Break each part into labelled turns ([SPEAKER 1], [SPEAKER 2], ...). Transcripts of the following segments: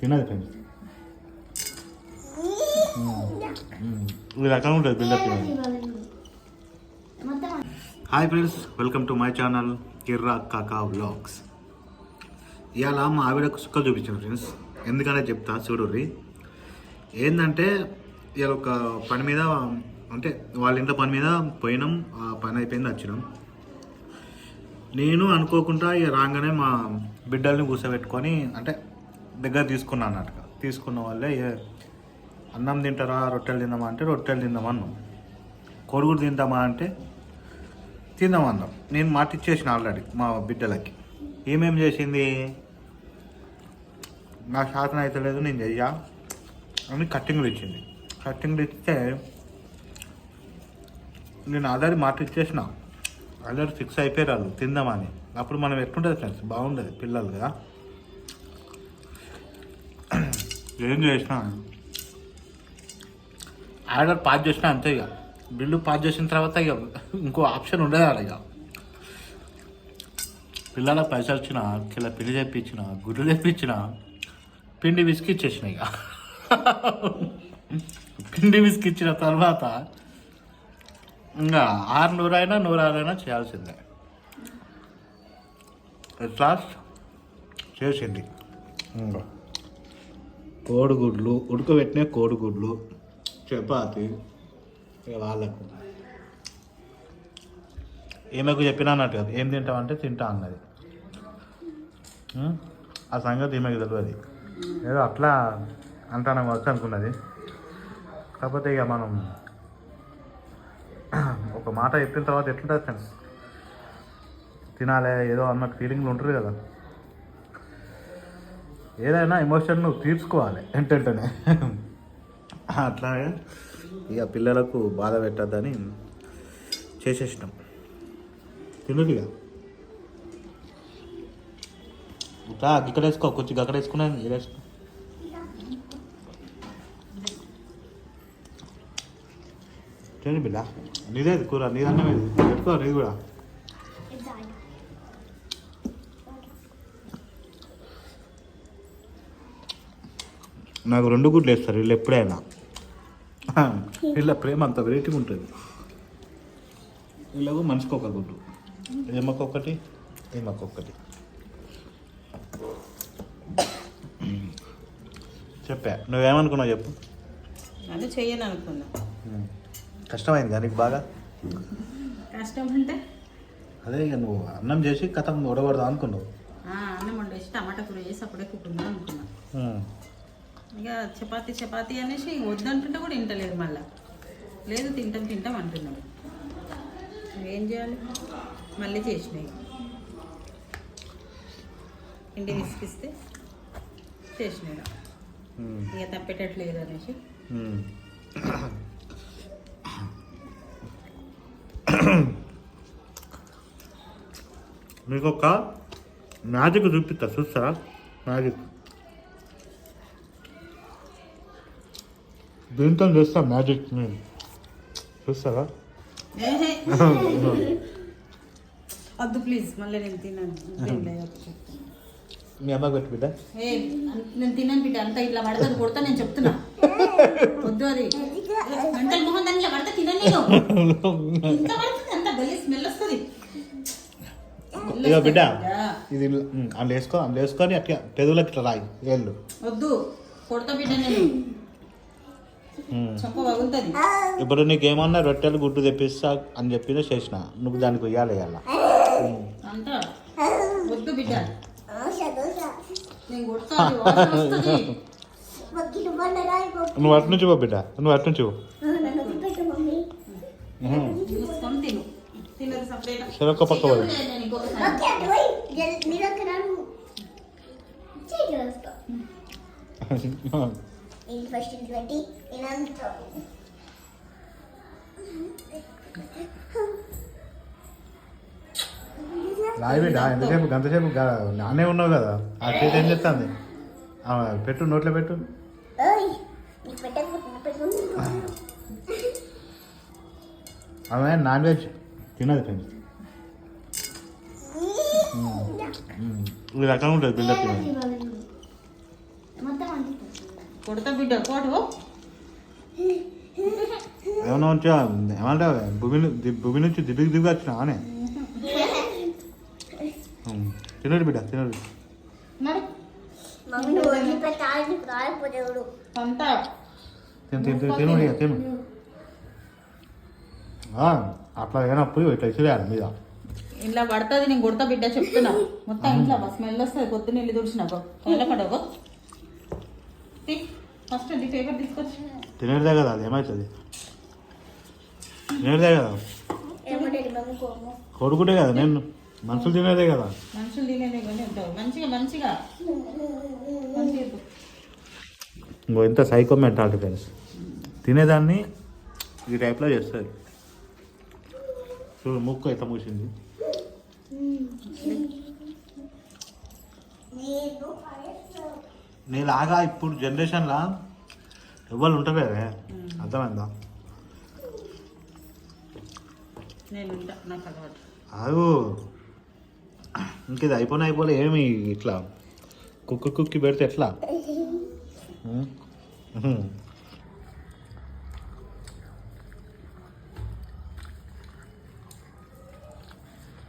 [SPEAKER 1] తినదు ఫ్రెండ్స్. ఈ రకంగా ఉంటుంది buildup hi friends welcome to my channel Kirra Kaka vlogs ఇవాళ మా ఆవిడకు సుక్కలు చూపించాను ఫ్రెండ్స్ ఎందుకంటే చెప్తా చూడుర్రి ఏంటంటే ఇవాళ ఒక పని మీద అంటే వాళ్ళ ఇంట్లో పని మీద పోయినాం ఆ పని అయిపోయింది వచ్చినాం. నేను అనుకోకుండా ఇక రాగానే మా బిడ్డల్ని కూర్చోబెట్టుకొని అంటే దగ్గర తీసుకున్నాను అన్నట్టుగా. తీసుకున్న వాళ్ళే అన్నం తింటారా? రొట్టెలు తిందామా? అంటే రొట్టెలు తిందామన్నాం కొడుగుడు తిందామా అంటే తిందామన్నాం నేను మాట ఇచ్చేసిన ఆల్రెడీ మా బిడ్డలకి. ఏమేం చేసింది? నా శాతం అయితే లేదు నేను చెయ్యా. అని కట్టింగ్లు ఇచ్చింది. కట్టింగ్లు ఇస్తే నేను ఆల్రెడీ మాట ఇచ్చేసిన ఆల్రెడీ ఫిక్స్ అయిపోయారు వాళ్ళు తిందామని అప్పుడు మనం ఎట్టుంటుంది ఫ్రెండ్స్? బాగుండదు పిల్లలు కదా ఏం చేసిన? ఆర్డర్ పాస్ చేసిన అంతే ఇక. బిల్లు పాస్ చేసిన తర్వాత ఇక ఇంకో ఆప్షన్ ఉండదు ఆడ ఇక. పిల్లల పైసలు వచ్చిన కిలో పిండి తెప్పించిన గుడ్లు తెప్పించిన పిండి విసికి ఇచ్చేసిన ఇక. పిండి విసికి ఇచ్చిన తర్వాత ఇంకా ఆరు నూరైనా నూరారైనా చేయాల్సిందే. ఎట్లా చేసింది. ఇంకా కోడిగుడ్లు ఉడకబెట్టిన కోడిగుడ్లు చపాతి ఇక వాళ్ళకు. ఈమెకు చెప్పినా అన్నట్టు కదా. ఏం తింటామంటే తింటా అన్నది. ఆ సంగతి ఈమెకు తెలియదు ఏదో అట్లా అంటాను వచ్చి అనుకున్నది. కాకపోతే ఇక మనం ఒక మాట చెప్పిన తర్వాత ఎట్లుంటుంది ఫ్రెండ్స్ తినాలి ఏదో అన్నట్టు ఫీలింగ్లు ఉంటారు కదా. ఏదైనా ఎమోషన్ నువ్వు తీర్చుకోవాలి. ఏంటంటేనే. అట్లాగే ఇక పిల్లలకు బాధ పెట్టద్దని చేసేసినాం. తినదుగా ఇట్లా ఇక్కడ వేసుకో కొంచెం అక్కడ వేసుకున్నాను వేసుకో తిని బిడ్డ. నీదే కూర నీదన్నం పెట్టుకో నీది కూడా. నాకు రెండు గుడ్లు వేస్తారు వీళ్ళు ఎప్పుడైనా. వీళ్ళ ప్రేమ అంత వెరైటీగా ఉంటుంది. వీళ్ళకు మనిషికి ఒక గుడ్డు. ఏమకొకటి? ఏమకొకటి? చెప్పా. నువ్వేమనుకున్నావు చెప్పు.
[SPEAKER 2] అది చెయ్యను అనుకున్నా
[SPEAKER 1] కష్టమైంది కానీ నీకు బాగా?
[SPEAKER 2] కష్టం అంటే
[SPEAKER 1] అదే ఇక నువ్వు అన్నం చేసి కథం ఉడగొడదాం అనుకున్నావు.
[SPEAKER 2] ఆ, అన్నం వండేసి టమాటా కూర చేసి అప్పుడే కుట్టుకుందాం అనుకున్నా. ఇక చపాతి చపాతి అనేసి వద్దంటుంటే కూడా తింటలేదు మళ్ళా. లేదు తింటాం తింటాం అంటున్నాడు. ఏం చేయాలి? మళ్ళీ చేసినాయి ఇంటి విసిగిస్తే చేసినాయి
[SPEAKER 1] ఉమ్.
[SPEAKER 2] ఇక తప్పేటట్లేదు అనేసి.
[SPEAKER 1] మీకు ఒక మ్యాజిక్ చూపిస్తా చూస్తారా? మ్యాజిక్. దీంతో చేస్తా మ్యాజిక్? నేను చూస్తారా.
[SPEAKER 2] వద్దు ప్లీజ్ మళ్ళీ నేను తిన్నాను తినలేదు.
[SPEAKER 1] మీ అమ్మకి పెట్టి బిడ్డ.
[SPEAKER 2] నేను తిన్నాను బిడ్డ అంతా ఇట్లా పడతాను కొడతా నేను చెప్తున్నా. వద్దు అది. మెంటల్ మొహం దాన్ని ఇలా పడతా తినను నేను. ఇంత పడుతుంది అంత గల్లీ స్మెల్ వస్తుంది.
[SPEAKER 1] ఇక బిడ్డ ఇది అందులో వేసుకో అందులో వేసుకొని అట్లా పెదవులకి ఇట్లా రాయి వేళ్ళు.
[SPEAKER 2] వద్దు కొడతా బిడ్డ నేను.
[SPEAKER 1] ఇప్పుడు నీకేమన్నా రొట్టెలు గుడ్డు తెప్పిస్తా అని చెప్పి చేసిన నువ్వు దానికి ఉయ్యాలి ఇవ్వాల
[SPEAKER 2] వాసన వస్తుంది.
[SPEAKER 1] నువ్వు అటు నుంచి పో బిడ్డ నువ్వు అటు నుంచి
[SPEAKER 2] సపరేట్.
[SPEAKER 1] సరే పక్క పోదు.
[SPEAKER 2] ఇంకొకసారి
[SPEAKER 3] ఫస్ట్ ట్వంటీ ఇదంతా
[SPEAKER 1] రాయి బిడ్డ ఎంతసేపు గంతసేపు నానే ఉన్నావు కదా. ఆ చేతి ఏం చెప్తాంది పెట్టు నోట్లో పెట్టు.
[SPEAKER 3] ఓయ్ నీకు పెట్టకపోతే పెట్టు.
[SPEAKER 1] ఆమె నాన్ వెజ్ తినదు ఫ్రెండ్స్. ఈ రకంగా ఉంటుంది బిల్డప్
[SPEAKER 2] కొడతా బిడ్డ కోటు
[SPEAKER 1] ఏమన్నా వచ్చా ఏమంటే భూమి భూమి నుంచి దిబ్బకి దిగి వచ్చినా అనే తినడు బిడ్డ తినడు. తిను తిను అట్లా అయినప్పుడు ఇట్లా ఇసిరేయాలి మీద.
[SPEAKER 2] ఇలా పడుతుంది నేను కొడతా బిడ్డ చెప్తున్నా. మొత్తం ఇంట్లో స్మెల్ వస్తుంది పొద్దున్న వెళ్ళి తుడిచినాకో వెళ్ళకడగో ఫస్ట్ అది పేపర్ తీసుకొచ్చి.
[SPEAKER 1] తినేదే కదా అది ఏమవుతుంది తినేదే కదా? కొడుకుటే కదా నేను మనుషులు తినేదే కదా.
[SPEAKER 2] మనుషులు తినేది కానీ ఉంటావు. మంచిగా మంచిగా. మంచిగా చెప్పు.
[SPEAKER 1] ఇంకో ఇంత సైకో మెంటాలిటీ ఫ్రెండ్స్ తినేదాన్ని ఈ టైప్లో చేస్తారు చూడు ముక్కు ఎంత మూసింది
[SPEAKER 3] నేను
[SPEAKER 1] నీలాగా ఇప్పుడు జనరేషన్లో ఎవరు ఉంటారే అర్థమైందా?
[SPEAKER 2] అలవాటు.
[SPEAKER 1] ఆగు. ఇంకేది అయిపోయినా అయిపోలే ఏమి ఇట్లా? కుక్కు కుక్కి పెడితే ఎట్లా.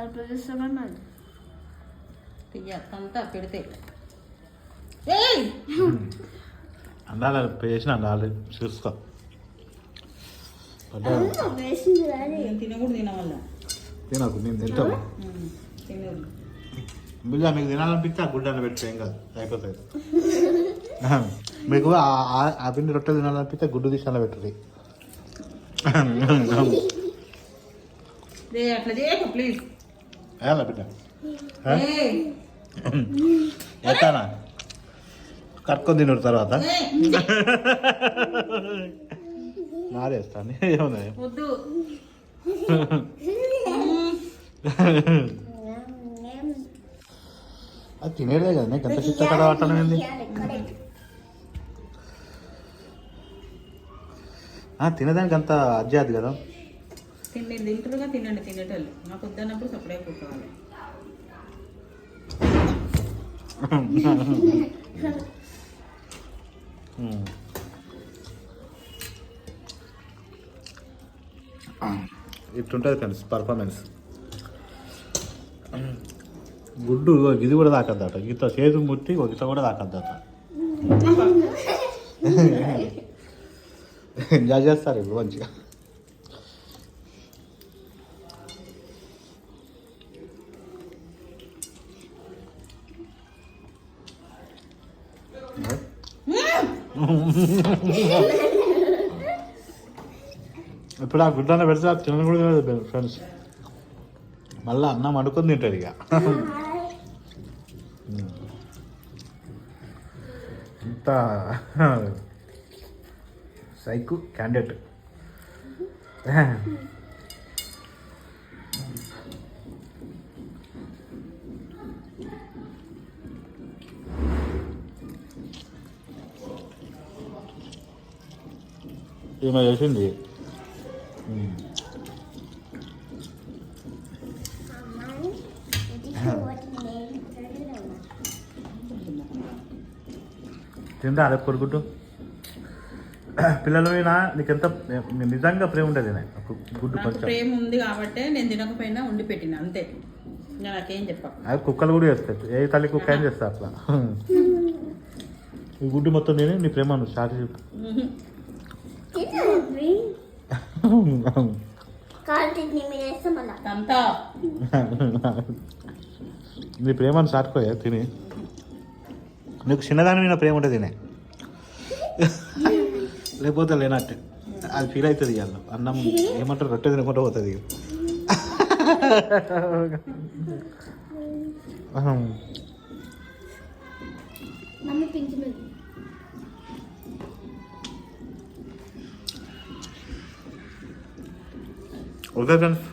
[SPEAKER 3] అప్పుడు చూస్తామన్నా
[SPEAKER 2] పెడితే
[SPEAKER 1] అందాలి చేసిన అందాలి చూసుకో.
[SPEAKER 2] తినకూడదు తినవల్ల.
[SPEAKER 1] తినకు నేను
[SPEAKER 2] తినకూడదు.
[SPEAKER 1] బిల్లా మీకు తినాలనిపిస్తే ఆ గుడ్డ పెడితే ఏం కాదు అయిపోతుంది మీకు ఆ- పిండి రొట్టెలు తినాలనిపిస్తే గుడ్డు తీసి అలా
[SPEAKER 2] చేయకు ప్లీజ్
[SPEAKER 1] ఎలా బిడ్డ
[SPEAKER 2] ఏయ్.
[SPEAKER 1] ఎత్తానా కట్టుకొని తినరు తర్వాత? మారేస్తాను. అది తినేదే కదా నీకు ఎంత చిత్త కడ పట్టడం ఏంది? అంత అజ్జాది కదా?
[SPEAKER 2] తిండి తింటారుగా తినండి తినేటోళ్ళు. నాకు వద్దన్నప్పుడు సపరేట్.
[SPEAKER 1] ఇట్లుంటుంది ఫ్రెండ్స్ పర్ఫార్మెన్స్ గుడ్డు ఇది కూడా తాకద్దట. గీత చేతు ముట్టి ఒక గీత కూడా తాకద్దట. ఎంజాయ్ చేస్తారు ఇప్పుడు మంచిగా. ఇప్పుడు ఆ గుడ్డన్న పెడితే అది తినను కూడా తినదు ఫ్రెండ్స్ మళ్ళీ అన్నం వండుకొని తింటారు ఇక. ఇంత సైకు క్యాండిడేట్. ఈమె చేసింది. తిందా? అదే కొడుకుంటూ పిల్లల మీద నీకు ఎంత నిజంగా ప్రేమ ఉంటుంది గుడ్డు
[SPEAKER 2] ప్రేమ ఉంది కాబట్టే నేను తినకపోయినా ఉండి పెట్టిన అంతే. నాకేం చెప్ప
[SPEAKER 1] అది కుక్కలు కూడా చేస్తాయి. ఏ తల్లి కుక్క ఏం చేస్తా అట్లా? ఈ గుడ్డు మొత్తం తిని నీ ప్రేమ నువ్వు స్టార్ట్ చెప్పు
[SPEAKER 3] కాలు తిని మీరు వేస్తాం మళ్ళా
[SPEAKER 2] అంతా
[SPEAKER 1] నీ ప్రేమను సాటుకోయా తిని. నీకు చిన్నదాని మీద ప్రేమ ఉంటుంది తినే. లేకపోతే లేనట్టే. అది ఫీల్ అవుతుంది ఇవాళ. అన్నం ఏమంటారు రొట్టె తినకుండా పోతుంది ఓకే ఫ్రెండ్స్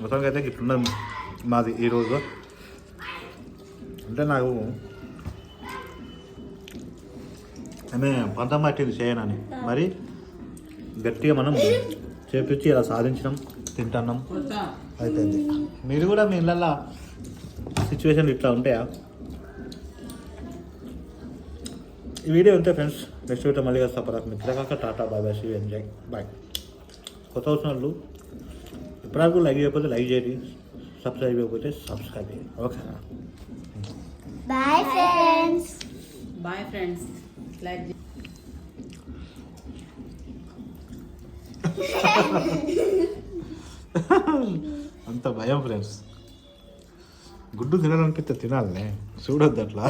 [SPEAKER 1] మొత్తానికి అయితే ఇట్లున్నది మాది ఈరోజు అంటే నాకు ఆమె పంతం పట్టింది చేయనని మరి గట్టిగా మనం చేపించి ఇలా సాధించడం తింటున్నాం అయిపోయింది మీరు కూడా మీ ఇళ్ళల్లో సిచ్యువేషన్లు ఇట్లా ఉంటాయా ఈ వీడియో అంతే ఫ్రెండ్స్ నెక్స్ట్ వీడియో మళ్ళీ వస్తా పరాకు మిత్రకాక tata bye bye see enjoy bye కొత్త వచ్చిన వాళ్ళు ఇప్పటివరకు లైక్ చేయకపోతే లైక్ చేయండి. సబ్స్క్రైబ్ చేయకపోతే సబ్స్క్రైబ్ చేయండి. ఓకేనా?
[SPEAKER 3] Bye friends
[SPEAKER 2] bye friends like
[SPEAKER 1] అంత భయం ఫ్రెండ్స్ గుడ్డు తినాలనిపిస్తే తినాలనే. చూడొద్దు అట్లా.